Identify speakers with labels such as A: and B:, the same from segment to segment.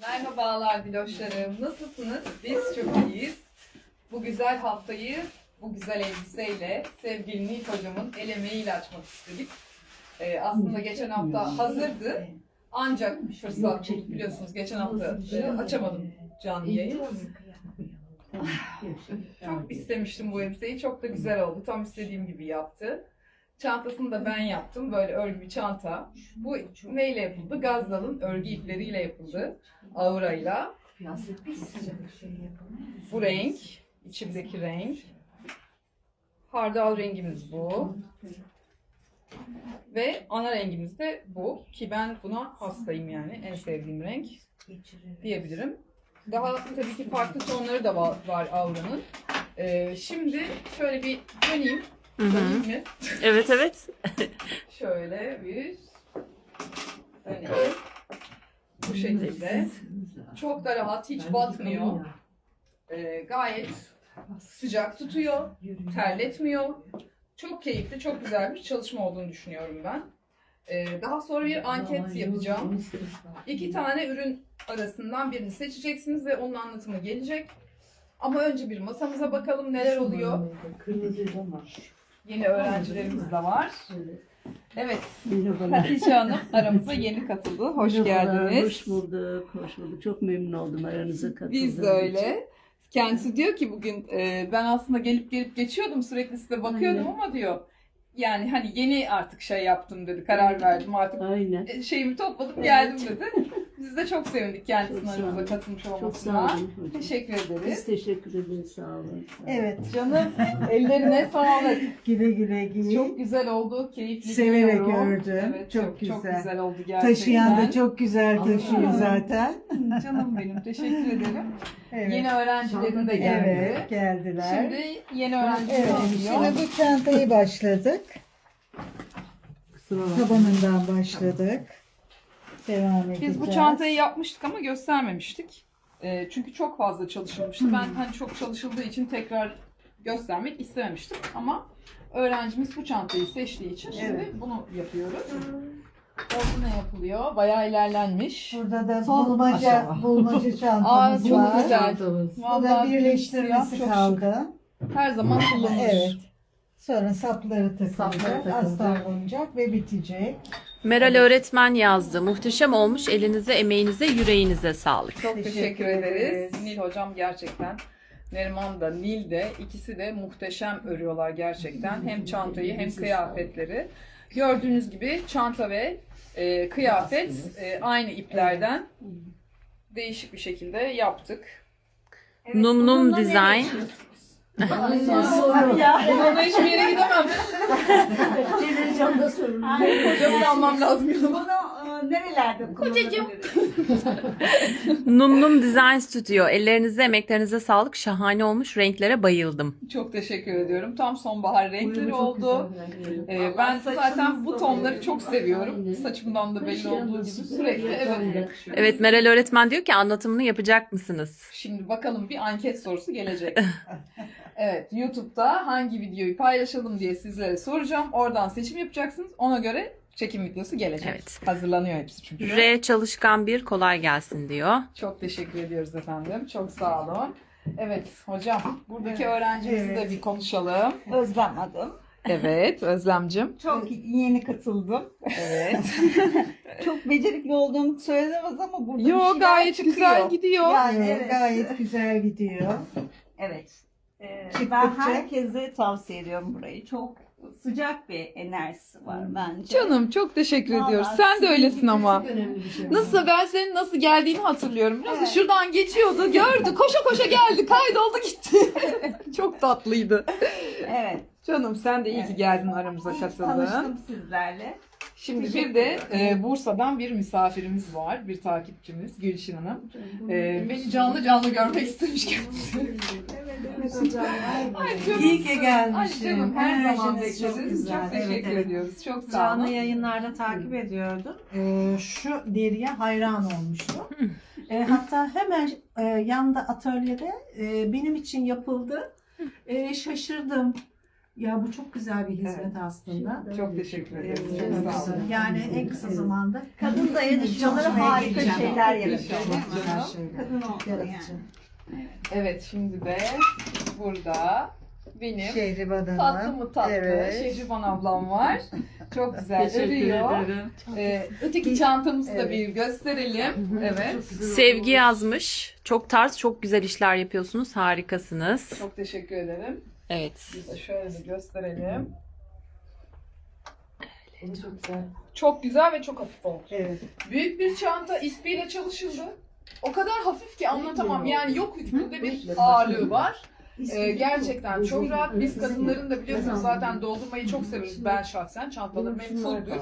A: Merhabalar Diloşlarım. Nasılsınız? Biz çok iyiyiz. Bu güzel haftayı bu güzel elbiseyle sevgili Nil hocamın el emeğiyle açmak istedik. Ee, aslında geçen hafta hazırdı. Ancak fırsat bulduk biliyorsunuz. Geçen hafta e, açamadım canlı yayın. Çok istemiştim bu elbiseyi. Çok da güzel oldu. Tam istediğim gibi yaptı. Çantasını da ben yaptım. Böyle örgü bir çanta. Bu neyle yapıldı? Gazdal'ın örgü ipleriyle yapıldı. Aura'yla. Bu renk, içimdeki renk. Hardal rengimiz bu. Ve ana rengimiz de bu. Ki ben buna hastayım yani. En sevdiğim renk diyebilirim. Daha tabii ki farklı tonları da var, Aura'nın. Ee, şimdi şöyle bir döneyim.
B: Hı hı.
A: Mi?
B: Evet evet.
A: Şöyle bir döneyim. Bu şekilde. Çok da rahat, hiç batmıyor. Ee, gayet sıcak tutuyor, terletmiyor. Çok keyifli, çok güzel bir çalışma olduğunu düşünüyorum ben. Ee, daha sonra bir anket yapacağım. İki tane ürün arasından birini seçeceksiniz ve onun anlatımı gelecek. Ama önce bir masamıza bakalım neler oluyor. Yeni öğrencilerimiz de var. Evet. Hatice Hanım aramıza yeni katıldı. Hoş geldiniz.
C: Hoş bulduk, hoş bulduk. Çok memnun oldum aranıza katıldığım
A: Biz de öyle. Kendisi diyor ki bugün e, ben aslında gelip gelip geçiyordum sürekli size bakıyordum
C: Aynen.
A: ama diyor yani hani yeni artık şey yaptım dedi karar verdim artık
C: Aynen.
A: e, şeyimi topladım geldim dedi. Biz de çok sevindik kendisinin
C: Çok sağ
A: aramıza
C: olun.
A: katılmış
C: Çok sağ
A: olmasına.
C: olun hocam.
A: Teşekkür
C: Biz
A: ederiz.
C: teşekkür ederiz. Sağ olun.
D: Evet,
A: Canım ellerine sağlık.
D: güle güle giy.
A: Çok güzel oldu. Keyifli
D: Severek
A: giyiyorum.
D: ördüm.
A: Evet,
D: Çok
A: çok, çok
D: güzel.
A: güzel oldu gerçekten.
D: Taşıyan da çok güzel taşıyor zaten.
A: Canım benim. Teşekkür ederim.
D: Evet.
A: Yeni öğrencilerim de geldi.
D: Evet, geldiler.
A: Şimdi yeni öğrenciler
D: evet, şimdi bu çantayı başladık.
C: Kusura.
D: Tabanından başladık. Devam edeceğiz.
A: Biz bu çantayı yapmıştık ama göstermemiştik. Ee, çünkü çok fazla çalışılmıştı. Ben hani çok çalışıldığı için tekrar göstermek istememiştim. Ama öğrencimiz bu çantayı seçtiği için şimdi
D: Evet.
A: bunu yapıyoruz. Orada ne yapılıyor? Bayağı ilerlenmiş.
D: Burada da
A: Son
D: bulmaca,
A: aşama.
D: bulmaca
A: Aa,
D: çantamız
A: çok
D: var.
A: güzel.
D: Bu da birleştirmesi
A: çok
D: kaldı.
A: şık. Her zaman kullanılır.
D: Evet. Sonra sapları takılacak. astar olacak ve bitecek.
B: Meral öğretmen yazdı. Muhteşem olmuş. Elinize, emeğinize, yüreğinize sağlık.
A: Çok teşekkür,
D: Teşekkür
A: ederiz.
D: ederiz.
A: Nil hocam gerçekten Neriman da Nil de ikisi de muhteşem örüyorlar gerçekten. Hem çantayı hem kıyafetleri. Gördüğünüz gibi çanta ve e, kıyafet e, aynı iplerden değişik bir şekilde yaptık.
B: Num Num Design.
A: Ya ona hiçbir yere gidemem.
C: Televizyonda sorun.
A: Hocamı almam lazım yanıma.
D: Bunu e, nerelerde kullanabiliriz?
B: Num Num Design Studio. Ellerinize, emeklerinize sağlık. Şahane olmuş. Renklere bayıldım.
A: Çok teşekkür ediyorum. Tam sonbahar renkleri oldu. Ee, ben zaten bu tonları çok seviyorum. Saçımdan da belli olduğu gibi sürekli evet.
B: Evet Meral öğretmen diyor ki anlatımını yapacak mısınız?
A: Şimdi bakalım bir anket sorusu gelecek. evet, YouTube'da hangi videoyu paylaşalım diye sizlere soracağım. Oradan seçim yapacaksınız. Ona göre çekim videosu gelecek.
B: Evet.
A: Hazırlanıyor hepsi çünkü.
B: R çalışkan bir kolay gelsin diyor.
A: Çok teşekkür ediyoruz efendim. Çok sağ olun. Evet hocam, buradaki öğrencimizi de
D: Evet.
A: bir konuşalım.
E: Özlem adım.
A: Evet, Özlemcim.
E: Çok yeni katıldım.
A: Evet.
E: Çok becerikli olduğumu söylenemez ama burada bir
A: Yo
E: şeyler
A: gayet
E: çıkıyor.
A: güzel gidiyor.
E: Yani
D: Evet,
E: evet.
D: Gayet güzel gidiyor.
E: Evet. Ee,
D: Çıktıkça-
E: ben herkese tavsiye ediyorum burayı. Çok sıcak bir enerjisi var bence.
A: Canım çok teşekkür
E: Vallahi
A: ediyoruz. Sen de
E: sizin
A: öylesin
E: gibi
A: ama.
C: Çok önemli bir şey.
A: Nasıl ben senin nasıl geldiğini hatırlıyorum. Nasıl
E: Evet.
A: şuradan geçiyordu, gördü, koşa koşa geldi, kaydoldu gitti. Çok tatlıydı.
E: Evet.
A: Canım sen de iyi ki
E: Evet.
A: geldin aramıza
E: İyi
A: katıldın.
E: Tanıştım sizlerle.
A: Şimdi bir de e, Bursa'dan bir misafirimiz var, bir takipçimiz Gülşin Hanım. E, beni canlı canlı görmek istemiş kendisi.
E: Evet, evet hocam.
A: Ay canım.
D: İyi ki
A: Ay
D: gelmişsin.
A: canım her zaman
D: çok
A: bekleriz.
D: güzel.
A: Çok teşekkür
D: Evet, evet.
A: ediyoruz. Çok sağ
F: Canlı
A: olun.
F: yayınlarda takip ediyordum. Ee, şu deriye hayran olmuştum. Ee, hatta hemen e, yanda atölyede e, benim için yapıldı. E, şaşırdım. Ya bu çok güzel bir hizmet aslında.
A: Çok teşekkür ederim.
F: Evet.
A: Çok sağ olun.
F: Yani en kısa zamanda
E: Kadın dayanışmaları
F: Çalışmaya
E: harika şeyler.
A: İnşallah.
F: güzel şeyler.
E: Kadın oldu yani.
F: yaratıcı.
A: Evet şimdi de burada benim
D: Şehriban Hanım.
A: tatlı mı tatlı
D: Evet.
A: Şehriban ablam var. Çok güzel
C: Teşekkür
A: örüyor.
C: ederim.
A: Ee, öteki çantamızı da
D: Evet.
A: bir gösterelim. Evet.
B: Sevgi yazmış. Çok tarz, çok güzel işler yapıyorsunuz. Harikasınız.
A: Çok teşekkür ederim.
B: Evet.
A: Biz de şöyle bir gösterelim. Çok güzel. Çok güzel ve çok hafif oldu.
D: Evet.
A: Büyük bir çanta ispiyle çalışıldı. O kadar hafif ki anlatamam. Yani yok hükmünde bir ağırlığı var. Ee, gerçekten çok rahat. Biz kadınların da biliyorsunuz zaten doldurmayı çok severiz. Ben şahsen çantalarım hep fulldur.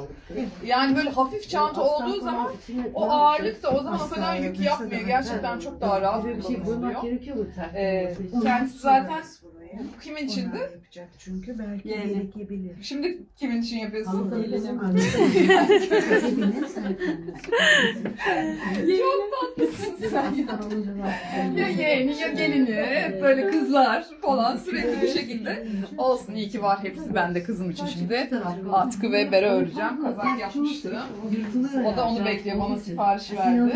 A: Yani böyle hafif çanta olduğu zaman o ağırlık da o zaman o kadar yük yapmıyor. Gerçekten çok daha rahat kullanılıyor. Ee, kendisi zaten bu kimin içindi?
D: yapacak çünkü belki
E: Yani.
D: gerekebilir.
A: Şimdi kimin için yapıyorsun? Çok tatlısın sen ya. Ya yeğeni ya gelini hep böyle kızlar falan sürekli bir şekilde. Olsun iyi ki var hepsi bende kızım için şimdi. Atkı ve bere öreceğim. Kazak yapmıştım. O da onu bekliyor. Bana sipariş verdi.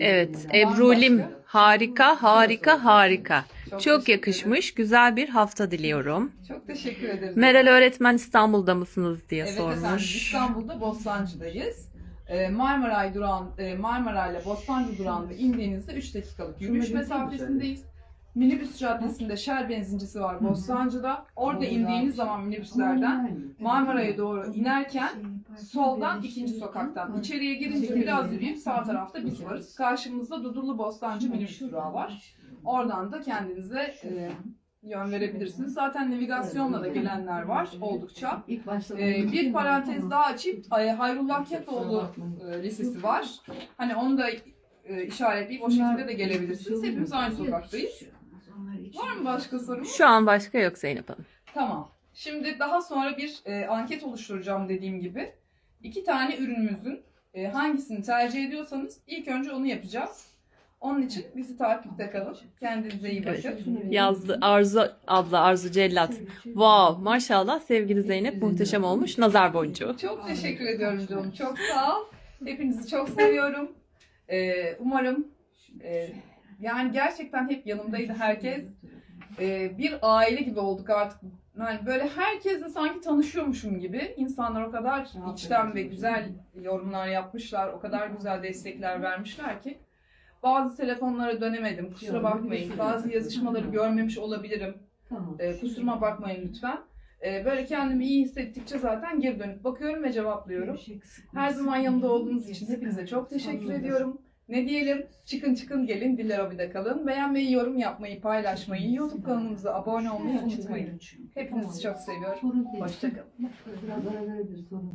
B: Evet. Ebru'lim harika, harika, harika. Çok yakışmış. Güzel bir hafta diliyorum.
A: ederim. Çok teşekkür ederiz.
B: Meral öğretmen İstanbul'da mısınız diye
A: Evet efendim
B: sormuş.
A: İstanbul'da Bostancı'dayız. Ee, Marmaray durağın, e, Marmaray ile Bostancı durağında indiğinizde 3 dakikalık yürüyüş mesafesindeyiz. Minibüs caddesinde Shell benzincisi var Bostancı'da. Orada indiğiniz zaman minibüslerden Marmaray'a doğru inerken soldan ikinci sokaktan içeriye girince biraz yürüyüp sağ tarafta biz varız. Karşımızda Dudullu Bostancı minibüs durağı var. Oradan da kendinize e, yön verebilirsiniz. Zaten navigasyonla da gelenler var oldukça. Ee, bir parantez daha açıp Hayrullah Ketoğlu e, lisesi var. Hani onu da e, işaretleyip o şekilde de gelebilirsiniz. Hepimiz aynı sokaktayız. Var mı başka sorun?
B: Şu an başka yok Zeynep Hanım.
A: Tamam. Şimdi daha sonra bir e, anket oluşturacağım dediğim gibi. İki tane ürünümüzün e, hangisini tercih ediyorsanız ilk önce onu yapacağız. Onun için bizi takipte kalın. Kendinize iyi bakın.
B: Yazdı Arzu abla, Arzu Cellat. Wow, maşallah sevgili Zeynep muhteşem olmuş. Nazar boncuğu.
A: Çok teşekkür ediyorum canım. Çok sağ ol. Hepinizi çok seviyorum. Ee, umarım e, yani gerçekten hep yanımdaydı herkes. Ee, bir aile gibi olduk artık. Yani böyle herkesle sanki tanışıyormuşum gibi. İnsanlar o kadar içten ve güzel yorumlar yapmışlar. O kadar güzel destekler vermişler ki. Bazı telefonlara dönemedim. Kusura bakmayın. Bazı yazışmaları görmemiş olabilirim. Ee, kusuruma bakmayın lütfen. Ee, böyle kendimi iyi hissettikçe zaten geri dönüp bakıyorum ve cevaplıyorum. Her zaman yanımda olduğunuz için hepinize çok teşekkür ediyorum. Ne diyelim? Çıkın çıkın gelin Diller Hobi'de kalın. Beğenmeyi, yorum yapmayı, paylaşmayı, YouTube kanalımıza abone olmayı unutmayın. Hepinizi çok seviyorum. Hoşçakalın.